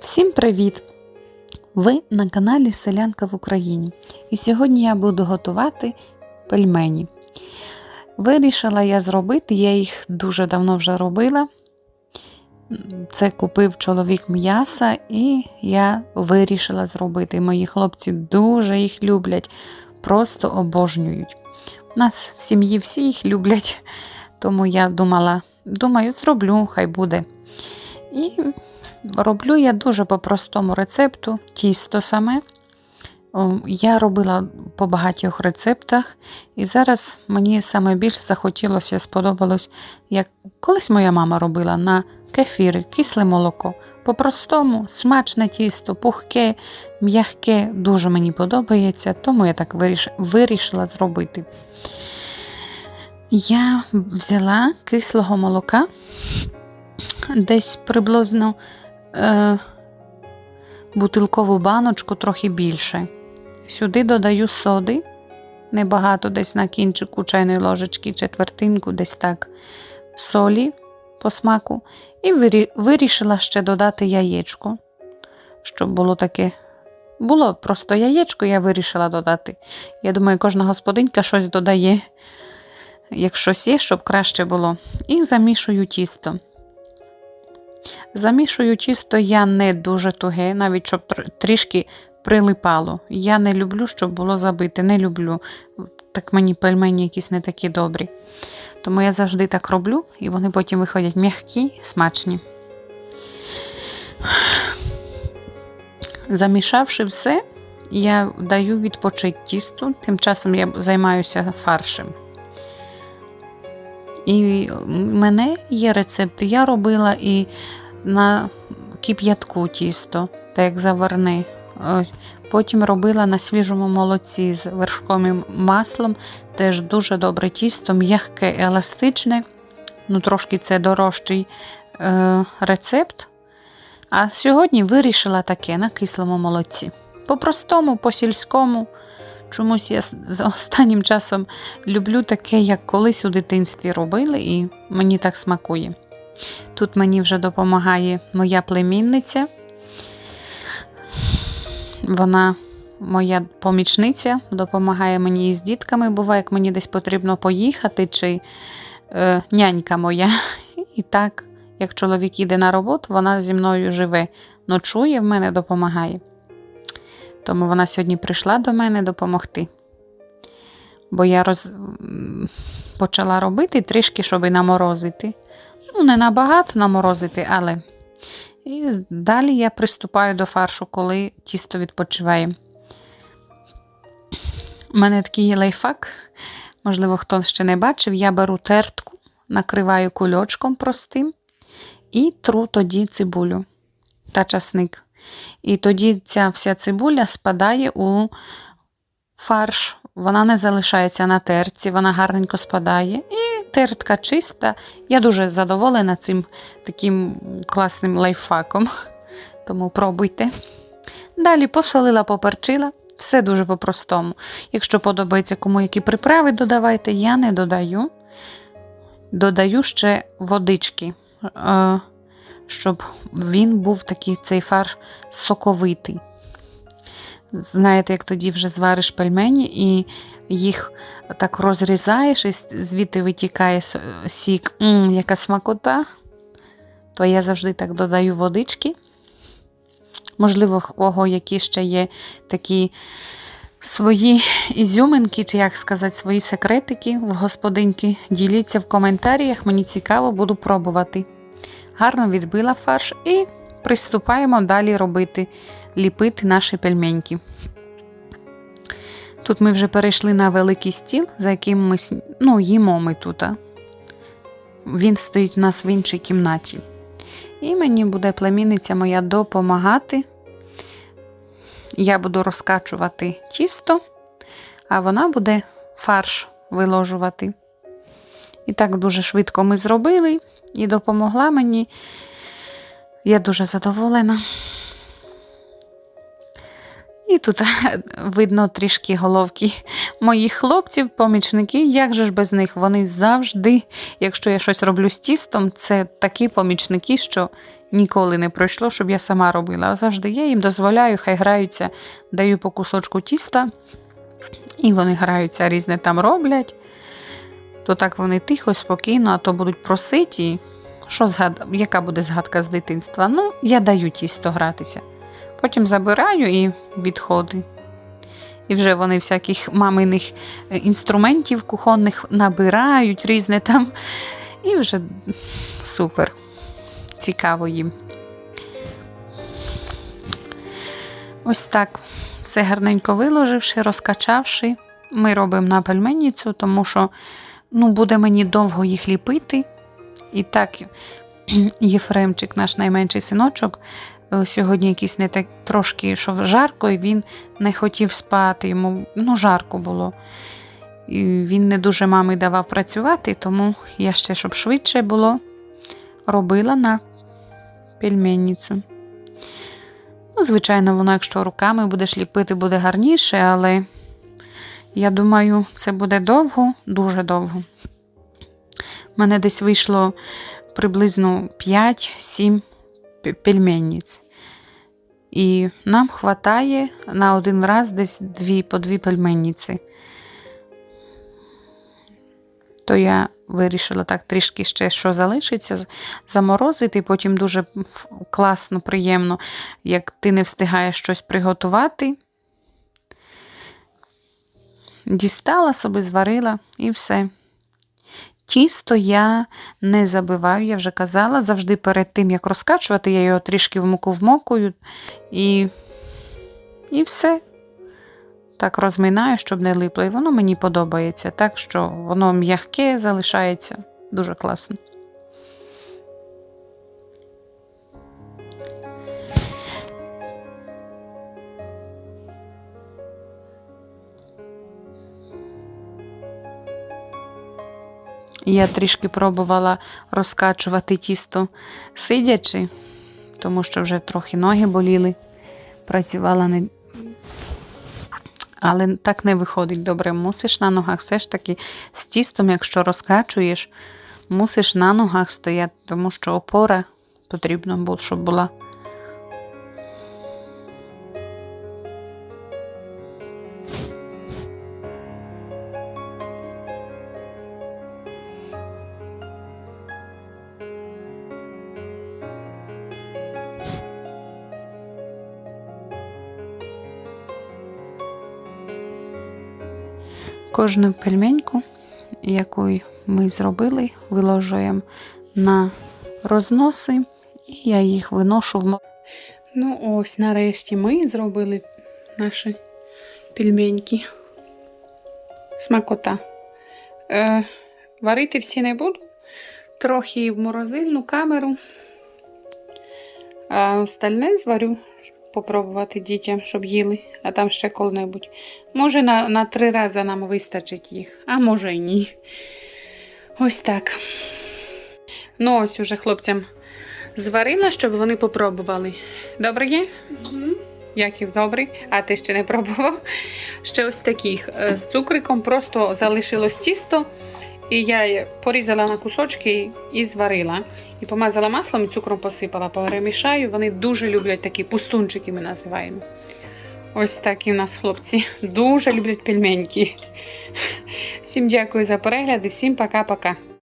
Всім привіт! Ви на каналі Селянка в Україні. І сьогодні я буду готувати пельмені. Вирішила я зробити, я їх дуже давно вже робила. Це купив чоловік м'яса, і я вирішила зробити. Мої хлопці дуже їх люблять, просто обожнюють. У нас в сім'ї всі їх люблять, тому я думала, думаю, зроблю, хай буде. І роблю я дуже по простому рецепту, тісто саме. Я робила по багатьох рецептах, і зараз мені саме більше захотілося, сподобалось, як колись моя мама робила на кефіри, кисле молоко. По-простому, смачне тісто, пухке, м'яке, дуже мені подобається, тому я так вирішила зробити. Я взяла кислого молока десь приблизно е, бутилкову баночку трохи більше. Сюди додаю соди, небагато, десь на кінчику чайної ложечки, четвертинку, десь так, солі по смаку, і вирішила ще додати яєчко, щоб було таке. Було просто яєчко, я вирішила додати. Я думаю, кожна господинька щось додає, як є, щоб краще було. І замішую тісто. Замішую тісто я не дуже туге, навіть щоб трішки прилипало. Я не люблю, щоб було забите. Не люблю. Так мені пельмені якісь не такі добрі. Тому я завжди так роблю, і вони потім виходять м'які, смачні. Замішавши все, я даю відпочити тісту, тим часом я займаюся фаршем. І в мене є рецепти. Я робила і на кип'ятку тісто, так як заварне. Потім робила на свіжому молоці з вершковим маслом. Теж дуже добре тісто, м'яке, еластичне. Ну, Трошки це дорожчий е, рецепт. А сьогодні вирішила таке на кислому молоці. По-простому, по-сільському. Чомусь я з останнім часом люблю таке, як колись у дитинстві робили, і мені так смакує. Тут мені вже допомагає моя племінниця. Вона моя помічниця, допомагає мені із дітками. Буває, як мені десь потрібно поїхати, чи е, нянька моя. І так, як чоловік іде на роботу, вона зі мною живе, ночує, в мене допомагає. Тому вона сьогодні прийшла до мене допомогти. Бо я роз... почала робити трішки, щоб наморозити. Ну, не набагато наморозити, але. І далі я приступаю до фаршу, коли тісто відпочиває. У мене такий лайфхак, можливо, хто ще не бачив, я беру тертку, накриваю кульочком простим і тру тоді цибулю та часник. І тоді ця вся цибуля спадає у фарш, вона не залишається на терці, вона гарненько спадає. І тертка чиста. Я дуже задоволена цим таким класним лайфхаком. Тому пробуйте. Далі посолила, поперчила. Все дуже по-простому. Якщо подобається кому які приправи, додавайте, я не додаю. Додаю ще водички, е, щоб він був такий цей фарш соковитий. Знаєте, як тоді вже звариш пельмені і їх так розрізаєш, і звідти витікає сік, М, яка смакота, то я завжди так додаю водички. Можливо, в кого які ще є такі свої ізюминки, чи, як сказати, свої секретики в господинки. Діліться в коментарях, мені цікаво, буду пробувати. Гарно відбила фарш і приступаємо далі робити ліпити наші пельменьки. Тут ми вже перейшли на великий стіл, за яким ми ну, їмо ми тут. Він стоїть у нас в іншій кімнаті. І мені буде племінниця моя допомагати. Я буду розкачувати тісто, а вона буде фарш виложувати. І так дуже швидко ми зробили і допомогла мені. Я дуже задоволена. І тут видно трішки головки моїх хлопців, помічники. Як же ж без них? Вони завжди, якщо я щось роблю з тістом, це такі помічники, що ніколи не пройшло, щоб я сама робила. А завжди я їм дозволяю, хай граються, даю по кусочку тіста, і вони граються, різне там роблять. То так вони тихо, спокійно, а то будуть просити. Що згад... Яка буде згадка з дитинства? Ну, я даю тісто гратися. Потім забираю і відходи. І вже вони всяких маминих е, інструментів кухонних набирають, різне там. І вже супер. Цікаво їм. Ось так. Все гарненько виложивши, розкачавши. Ми робимо на пельменницю, тому що ну, буде мені довго їх ліпити. І так, Єфремчик, наш найменший синочок, е, сьогодні якийсь не так трошки що жарко, і він не хотів спати. Йому ну, жарко було. І він не дуже мамі давав працювати, тому я ще, щоб швидше було, робила на пельменницю. Ну, звичайно, воно, якщо руками будеш ліпити, буде гарніше, але я думаю, це буде довго, дуже довго. У мене десь вийшло приблизно 5-7 пельменниць. І нам вистачає на один раз десь дві, по дві пельменниці. То я вирішила так трішки ще що залишиться, заморозити, потім дуже класно, приємно, як ти не встигаєш щось приготувати. Дістала собі, зварила і все. Тісто я не забиваю, я вже казала, завжди перед тим, як розкачувати, я його трішки в муку вмокую і, і все. Так розминаю, щоб не липло. І воно мені подобається, так що воно м'яке залишається дуже класно. Я трішки пробувала розкачувати тісто сидячи, тому що вже трохи ноги боліли, працювала не. Але так не виходить добре. Мусиш на ногах все ж таки з тістом, якщо розкачуєш, мусиш на ногах стояти, тому що опора потрібно було, щоб була. Кожну пельменьку, яку ми зробили, виложуємо на розноси, і я їх виношу в Ну, ось, нарешті ми зробили наші пельменьки. Смакота. Е, Варити всі не буду. Трохи в морозильну камеру. А остальне зварю, попробувати дітям, щоб їли, а там ще коли-небудь. Може, на на три рази нам вистачить їх, а може й ні. Ось так. Ну, ось уже хлопцям зварила, щоб вони попробували. Добре є? Угу. Яків добрий, а ти ще не пробував. Ще ось таких. Е, З цукриком просто залишилось тісто. І я порізала на кусочки і зварила. І помазала маслом і цукром посипала, перемішаю. Вони дуже люблять такі пустунчики, ми називаємо. Ось такі в нас хлопці. Дуже люблять пельменьки. Всім дякую за перегляд і всім пока-пока.